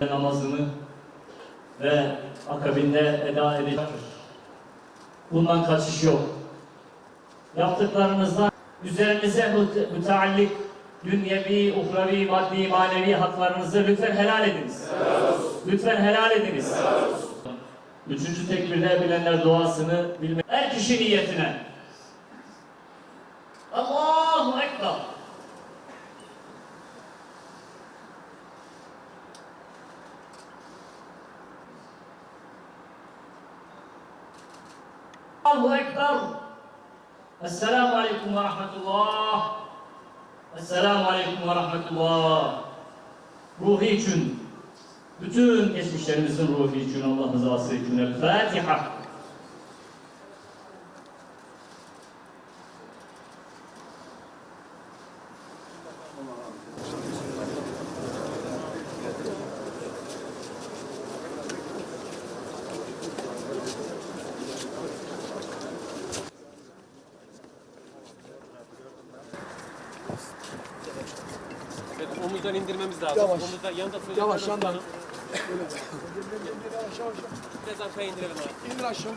namazını ve akabinde eda edecektir. Bundan kaçış yok. Yaptıklarınızdan üzerinize müte- müteallik dünyevi, uhrevi, maddi, manevi haklarınızı lütfen helal ediniz. Lütfen helal ediniz. Üçüncü tekbirde bilenler duasını bilme. Her kişi niyetine. Allahu Ekber. Allahu Ekber. Esselamu Aleyküm ve Rahmetullah. Esselamu Aleyküm ve Rahmetullah. Ruhi için, bütün geçmişlerimizin ruhi için, Allah rızası için. El Fatiha. Omuzdan indirmemiz lazım. Yavaş. Omuzdan yanında söyle. Yavaş, yandan. Biraz arkaya indirelim abi. İndir aşağı.